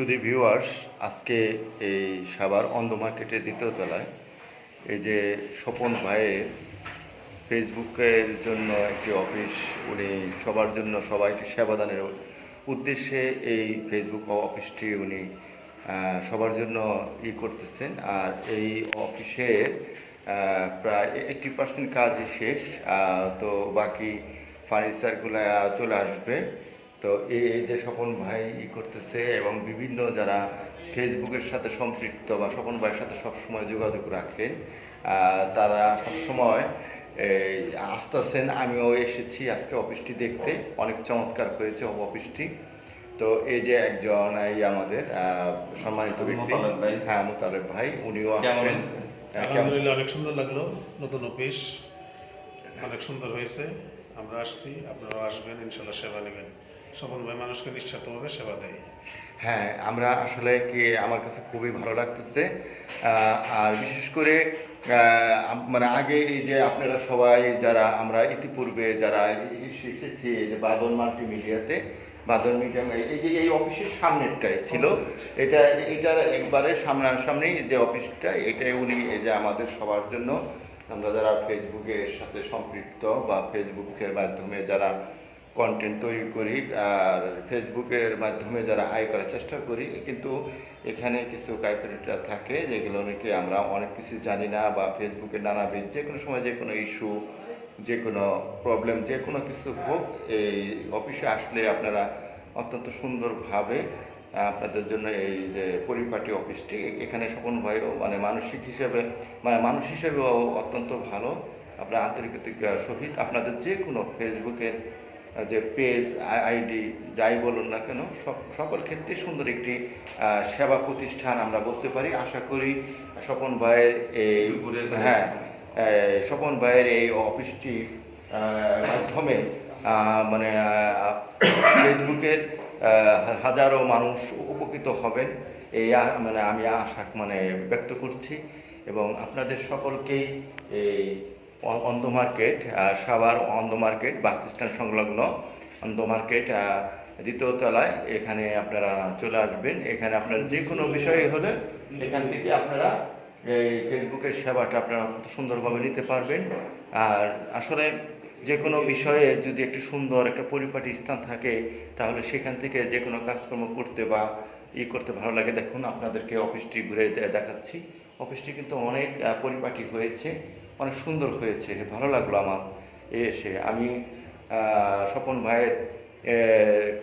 সুদী ভিউয়ার্স আজকে এই সাবার অন্ধ মার্কেটের দ্বিতীয় তলায় এই যে স্বপন ভাইয়ের ফেসবুকের জন্য একটি অফিস উনি সবার জন্য সবাইকে সেবাদানের উদ্দেশ্যে এই ফেসবুক অফিসটি উনি সবার জন্য ই করতেছেন। আর এই অফিসের প্রায় এইটটি পার্সেন্ট কাজই শেষ তো বাকি ফার্নিচারগুলো চলে আসবে। তো এই এই যে স্বপন ভাই ই করতেছে এবং বিভিন্ন যারা ফেসবুকের সাথে সম্পৃক্ত বা স্বপন ভাইয়ের সাথে সবসময় যোগাযোগ রাখেন তারা সবসময় এই আসতেছেন। আমিও এসেছি আজকে অফিসটি দেখতে। অনেক চমৎকার হয়েছে অফিসটি। তো এই যে একজন এই আমাদের আহ, সম্মানিত ব্যক্তি। ভাই। হ্যাঁ মোতালেব ভাই উনিও আছেন? হ্যাঁ, আলহামদুলিল্লাহ অনেক সুন্দর লাগল। নতুন অফিস অনেক সুন্দর হয়েছে। আমরা আসছি আপনারাও আসবেন ইনশাল্লাহ সেবা নেবেন। ভাই মানুষকে নিঃস্বার্থভাবে সেবা দেয় হ্যাঁ আমরা আসলে কি আমার কাছে খুবই ভালো লাগতেছে। আর বিশেষ করে মানে আগে এই যে আপনারা সবাই যারা আমরা ইতিপূর্বে যারা এসে- এসেছি যে বাদল মাল্টিমিডিয়াতে বাদল মিডিয়া এই যে এই অফিসের সামনেরটাই ছিল এটা এটার একবারে সামনাসামনি যে অফিসটা এটাই উনি এই যে আমাদের সবার জন্য। আমরা যারা ফেসবুকের সাথে সম্পৃক্ত বা ফেসবুকের মাধ্যমে যারা কন্টেন্ট তৈরি করি, আর ফেসবুকের মাধ্যমে যারা আয় করার চেষ্টা করি, কিন্তু এখানে কিছু কাইপেরিটা থাকে যেগুলো নাকি আমরা অনেক কিছু জানি না বা ফেসবুকে নানাবিধ যে কোনো সময় যে কোনো ইস্যু যে কোনো প্রবলেম যে কোনো কিছু হোক, এই অফিসে আসলে আপনারা অত্যন্ত সুন্দরভাবে আপনাদের জন্য এই যে পরিপাটি অফিসটি এখানে স্বপন ভাইও মানে মানসিক হিসেবে মানে মানুষ হিসেবেও অত্যন্ত ভালো। আপনার আন্তরিকতার সহিত আপনাদের যে কোনো ফেসবুকের যে পেজ আইডি যাই বলুন না কেন সব সকল ক্ষেত্রে সুন্দর একটি সেবা প্রতিষ্ঠান আমরা বলতে পারি। আশা করি স্বপন ভাইয়ের এই হ্যাঁ স্বপন ভাইয়ের এই অফিসটি মাধ্যমে মানে ফেসবুকের হাজারো মানুষ উপকৃত হবেন। এই মানে আমি আশা মানে ব্যক্ত করছি। এবং আপনাদের সকলকেই এই অন্ধ মার্কেট সাভার অন্ধ মার্কেট বাস স্ট্যান্ড সংলগ্ন অন্ধ মার্কেট দ্বিতীয় তলায় এখানে আপনারা চলে আসবেন। এখানে আপনার যে কোনো বিষয় হলে এখান থেকে আপনারা এই ফেসবুকের সেবাটা আপনারা সুন্দরভাবে নিতে পারবেন। আর আসলে যে কোনো বিষয়ের যদি একটি সুন্দর একটা পরিপাটি স্থান থাকে, তাহলে সেখান থেকে যে কোনো কাজকর্ম করতে বা ই করতে ভালো লাগে। দেখুন, আপনাদেরকে অফিসটি ঘুরে দেখাচ্ছি। অফিসটি কিন্তু অনেক পরিপাটি হয়েছে, অনেক সুন্দর হয়েছে, ভালো লাগল আমার এসে। আমি স্বপন ভাইয়ের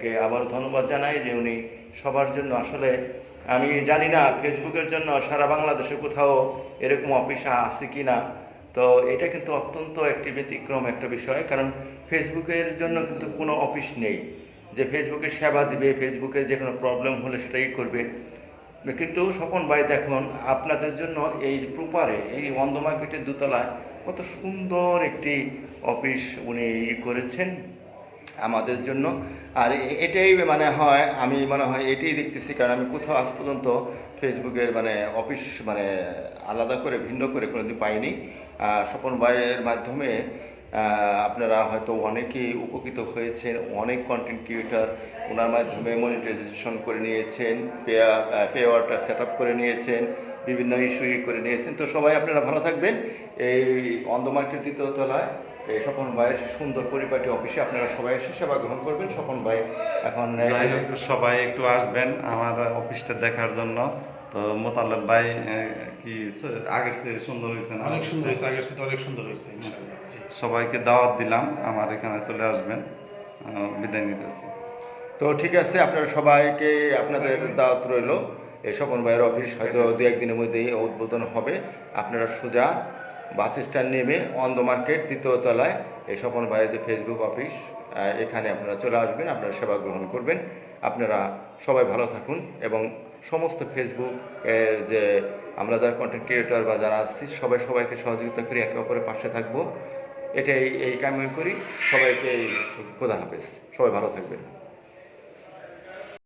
কে আবার ধন্যবাদ জানাই যে উনি সবার জন্য আসলে, আমি জানি না ফেসবুকের জন্য সারা বাংলাদেশে কোথাও এরকম অফিস আছে কি না তো এটা কিন্তু অত্যন্ত একটি ব্যতিক্রম একটা বিষয়, কারণ ফেসবুকের জন্য কিন্তু কোনো অফিস নেই। যে ফেসবুকে সেবা দিবে ফেসবুকে যে কোনো প্রবলেম হলে সেটাই করবে। কিন্তু স্বপন ভাই দেখুন, আপনাদের জন্য এই প্রপারে, এই অন্ধ মার্কেটের দোতলায় কত সুন্দর একটি অফিস উনি করেছেন আমাদের জন্য। আর এটাই মানে হয়, আমি মনে হয় এটাই দেখতেছি, কারণ আমি কোথাও আজ পর্যন্ত ফেসবুকের মানে অফিস মানে আলাদা করে, ভিন্ন করে কোনোদিন পাইনি। স্বপন ভাইয়ের মাধ্যমে আপনারা হয়তো অনেকেই উপকৃত হয়েছেন অনেক কন্টেন্ট ক্রিয়েটার ওনার মাধ্যমে মনিটাইজেশন করে নিয়েছেন পে ওয়ারটা সেট আপ করে নিয়েছেন বিভিন্ন ইস্যু করে নিয়েছেন। তো সবাই আপনারা ভালো থাকবেন। এই অন্ধ মার্কেট দ্বিতীয় তলায় এই স্বপন ভাইয়ের সুন্দর পরিপাটি অফিসে আপনারা সবাই এসে সেবা গ্রহণ করবেন। স্বপন ভাই এখন সবাই একটু আসবেন আমার অফিসটা দেখার জন্য। তো মোতালেব ভাই কি আগের চেয়ে সুন্দর হয়েছে অনেক সুন্দর হয়েছে আগের সাথে অনেক সুন্দর হয়েছে। সবাইকে দাওয়াত দিলাম আমার এখানে চলে আসবেন। বিদায় নিতেছি। তো ঠিক আছে আপনারা সবাইকে আপনাদের দাওয়াত রইল। এই স্বপন ভাইয়ের অফিস হয়তো দু একদিনের মধ্যেই উদ্বোধন হবে। আপনারা সোজা বাস স্ট্যান্ড নেমে অন্ধ মার্কেট তৃতীয় তলায় এই স্বপন ভাইয়ের যে ফেসবুক অফিস এখানে আপনারা চলে আসবেন আপনারা সেবা গ্রহণ করবেন। আপনারা সবাই ভালো থাকুন এবং সমস্ত ফেসবুক এর যে আমরা যারা কন্টেন্ট ক্রিয়েটর বা যারা আছি সবাই সবাইকে সহযোগিতা করে একে অপরের পাশে থাকব। এটাই এই কামনা করি সবাইকে খোদা হাফেজ। সবাই ভালো থাকবেন।